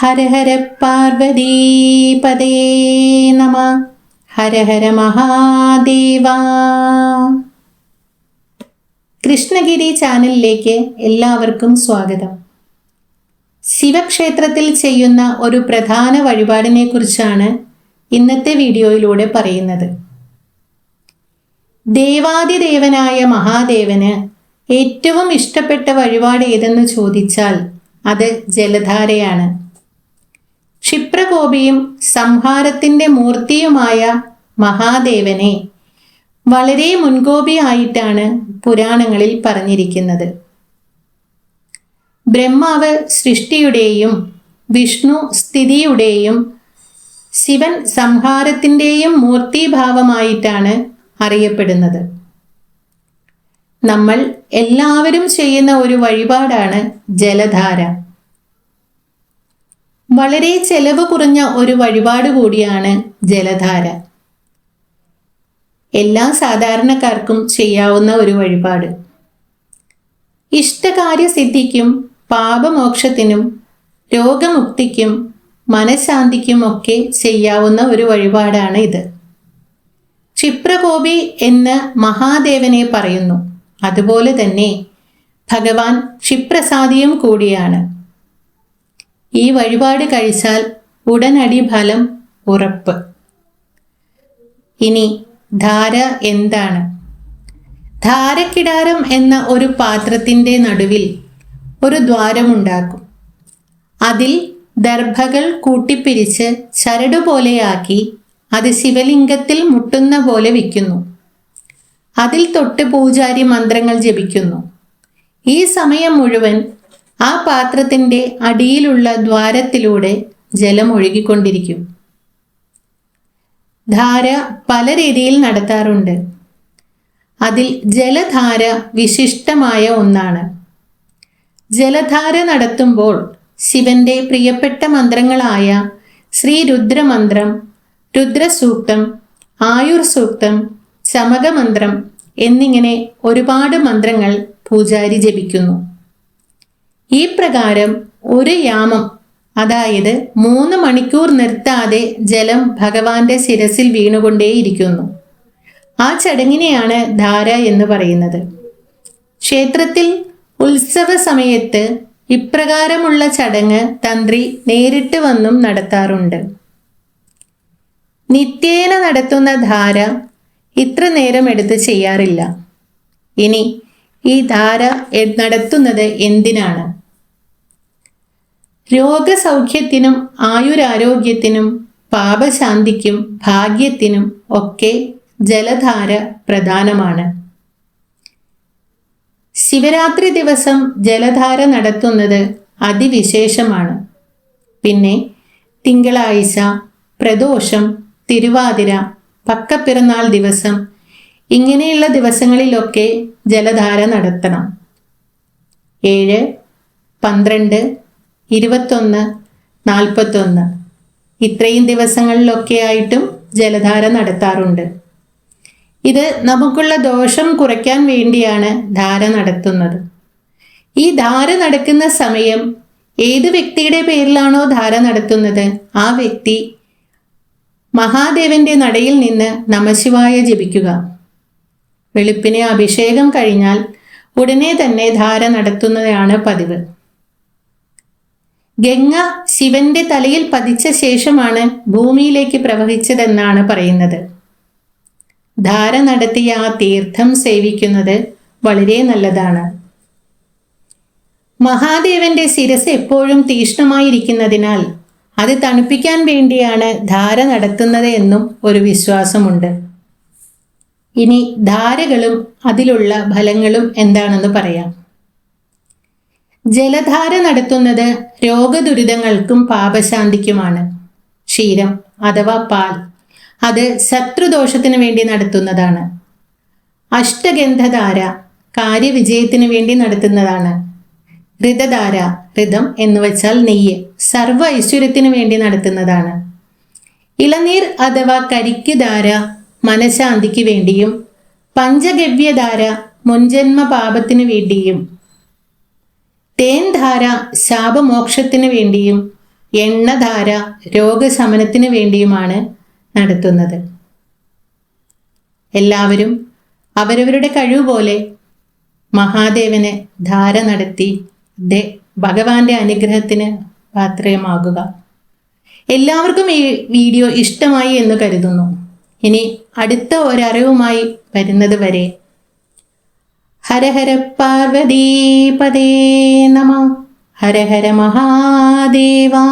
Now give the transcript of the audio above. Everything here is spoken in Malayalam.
ഹര ഹര പാർവതീപദേ നമ. ഹര ഹര മഹാദേവ. കൃഷ്ണഗിരി ചാനലിലേക്ക് എല്ലാവർക്കും സ്വാഗതം. ശിവക്ഷേത്രത്തിൽ ചെയ്യുന്ന ഒരു പ്രധാന വഴിപാടിനെ കുറിച്ചാണ് ഇന്നത്തെ വീഡിയോയിലൂടെ പറയുന്നത്. ദേവാദിദേവനായ മഹാദേവന് ഏറ്റവും ഇഷ്ടപ്പെട്ട വഴിപാട് ഏതെന്ന് ചോദിച്ചാൽ അത് ജലധാരയാണ്. ക്ഷിപ്രകോപിയും സംഹാരത്തിന്റെ മൂർത്തിയുമായ മഹാദേവനെ വളരെ മുൻകോപിയായിട്ടാണ് പുരാണങ്ങളിൽ പറഞ്ഞിരിക്കുന്നത്. ബ്രഹ്മാവ് സൃഷ്ടിയുടെയും വിഷ്ണു സ്ഥിതിയുടെയും ശിവൻ സംഹാരത്തിന്റെയും മൂർത്തിഭാവമായിട്ടാണ് അറിയപ്പെടുന്നത്. നമ്മൾ എല്ലാവരും ചെയ്യുന്ന ഒരു വഴിപാടാണ് ജലധാര. വളരെ ചെലവ് കുറഞ്ഞ ഒരു വഴിപാട് കൂടിയാണ് ജലധാര. എല്ലാ സാധാരണക്കാർക്കും ചെയ്യാവുന്ന ഒരു വഴിപാട്. ഇഷ്ടകാര്യസിദ്ധിക്കും പാപമോക്ഷത്തിനും രോഗമുക്തിക്കും മനഃശാന്തിക്കും ഒക്കെ ചെയ്യാവുന്ന ഒരു വഴിപാടാണ് ഇത്. ക്ഷിപ്രകോപി എന്ന് മഹാദേവനെ പറയുന്നു. അതുപോലെ തന്നെ ഭഗവാൻ ക്ഷിപ്രസാദിയും കൂടിയാണ്. ഈ വഴിപാട് കഴിച്ചാൽ ഉടനടി ഫലം ഉറപ്പ്. ഇനി ധാര എന്താണ്? ധാരക്കിടാരം എന്ന ഒരു പാത്രത്തിന്റെ നടുവിൽ ഒരു ദ്വാരമുണ്ടാക്കും. അതിൽ ദർഭകൾ കൂട്ടിപ്പിരിച്ച് ചരടുപോലെയാക്കി അത് ശിവലിംഗത്തിൽ മുട്ടുന്ന പോലെ വിൽക്കുന്നു അതിൽ തൊട്ട് പൂജാരി മന്ത്രങ്ങൾ ജപിക്കുന്നു. ഈ സമയം മുഴുവൻ ആ പാത്രത്തിന്റെ അടിയിലുള്ള ദ്വാരത്തിലൂടെ ജലം ഒഴുകിക്കൊണ്ടിരിക്കും. ധാര പല രീതിയിൽ നടത്താറുണ്ട്. അതിൽ ജലധാര വിശിഷ്ടമായ ഒന്നാണ്. ജലധാര നടത്തുമ്പോൾ ശിവന്റെ പ്രിയപ്പെട്ട മന്ത്രങ്ങളായ ശ്രീ രുദ്രമന്ത്രം രുദ്രസൂക്തം ആയുർ സൂക്തം ചമകമന്ത്രം എന്നിങ്ങനെ ഒരുപാട് മന്ത്രങ്ങൾ പൂജാരി ജപിക്കുന്നു. ഈ പ്രകാരം ഒരു യാമം അതായത് മൂന്ന് മണിക്കൂർ നിർത്താതെ ജലം ഭഗവാന്റെ ശിരസിൽ വീണുകൊണ്ടേയിരിക്കുന്നു. ആ ചടങ്ങിനെയാണ് ധാര എന്ന് പറയുന്നത്. ക്ഷേത്രത്തിൽ ഉത്സവ സമയത്ത് ഇപ്രകാരമുള്ള ചടങ്ങ് തന്ത്രി നേരിട്ട് വന്നും നടത്താറുണ്ട്. നിത്യേന നടത്തുന്ന ധാര ഇത്ര നേരം എടുത്ത് ചെയ്യാറില്ല. ഇനി ഈ ധാര നടത്തുന്നത് എന്തിനാണ്? രോഗസൗഖ്യത്തിനും ആയുരാരോഗ്യത്തിനും പാപശാന്തിക്കും ഭാഗ്യത്തിനും ഒക്കെ ജലധാര പ്രധാനമാണ്. ശിവരാത്രി ദിവസം ജലധാര നടത്തുന്നത് അതിവിശേഷമാണ്. പിന്നെ തിങ്കളാഴ്ച പ്രദോഷം തിരുവാതിര പക്കപ്പിറന്നാൾ ദിവസം ഇങ്ങനെയുള്ള ദിവസങ്ങളിലൊക്കെ ജലധാര നടത്തണം. ഏഴ് പന്ത്രണ്ട് ഇരുപത്തൊന്ന് നാൽപ്പത്തൊന്ന്. ഇത്രയും ദിവസങ്ങളിലൊക്കെ ആയിട്ടും ജലധാര നടത്താറുണ്ട്. ഇത് നമുക്കുള്ള ദോഷം കുറയ്ക്കാൻ വേണ്ടിയാണ് ധാര നടത്തുന്നത്. ഈ ധാര നടക്കുന്ന സമയം ഏത് വ്യക്തിയുടെ പേരിലാണോ ധാര നടത്തുന്നത് ആ വ്യക്തി മഹാദേവന്റെ നടയിൽ നിന്ന് നമശിവായ ജപിക്കുക. വെളുപ്പിനെ അഭിഷേകം കഴിഞ്ഞാൽ ഉടനെ തന്നെ ധാര നടത്തുന്നതാണ് പതിവ്. ഗംഗ ശിവന്റെ തലയിൽ പതിച്ച ശേഷമാണ് ഭൂമിയിലേക്ക് പ്രവഹിച്ചതെന്നാണ് പറയുന്നത്. ധാര നടത്തിയ ആ തീർത്ഥം സേവിക്കുന്നത് വളരെ നല്ലതാണ്. മഹാദേവന്റെ ശിരസ് എപ്പോഴും തീഷ്ണമായിരിക്കുന്നതിനാൽ അത് തണുപ്പിക്കാൻ വേണ്ടിയാണ് ധാര നടത്തുന്നത് എന്നും ഒരു വിശ്വാസമുണ്ട്. ഇനി ധാരകളും അതിലുള്ള ഫലങ്ങളും എന്താണെന്ന് പറയാം. ജലധാര നടത്തുന്നത് രോഗദുരിതങ്ങൾക്കും പാപശാന്തിക്കുമാണ്. ക്ഷീരം അഥവാ പാൽ അത് ശത്രുദോഷത്തിന് വേണ്ടി നടത്തുന്നതാണ്. അഷ്ടഗന്ധധാര കാര്യവിജയത്തിന് വേണ്ടി നടത്തുന്നതാണ്. ഋതധാര ഋതം എന്ന് വെച്ചാൽ നെയ്യ് സർവ ഐശ്വര്യത്തിന് വേണ്ടി നടത്തുന്നതാണ്. ഇളനീർ അഥവാ കരിക്കുധാര മനഃശാന്തിക്ക് വേണ്ടിയും പഞ്ചഗവ്യധാര മുൻജന്മ പാപത്തിനു വേണ്ടിയും തേൻധാര ശാപമോക്ഷത്തിന് വേണ്ടിയും എണ്ണധാര രോഗശമനത്തിന് വേണ്ടിയുമാണ് നടത്തുന്നത്. എല്ലാവരും അവരവരുടെ കഴിവ് പോലെ മഹാദേവന് ധാര നടത്തി ഭഗവാന്റെ അനുഗ്രഹത്തിന് പാത്രയമാകുക എല്ലാവർക്കും ഈ വീഡിയോ ഇഷ്ടമായി എന്ന് കരുതുന്നു. ഇനി അടുത്ത ഒരറിവുമായി വരുന്നത് വരെ ഹരഹര പാർവതീപദേ നമ. ഹര ഹര മഹാദേവാ.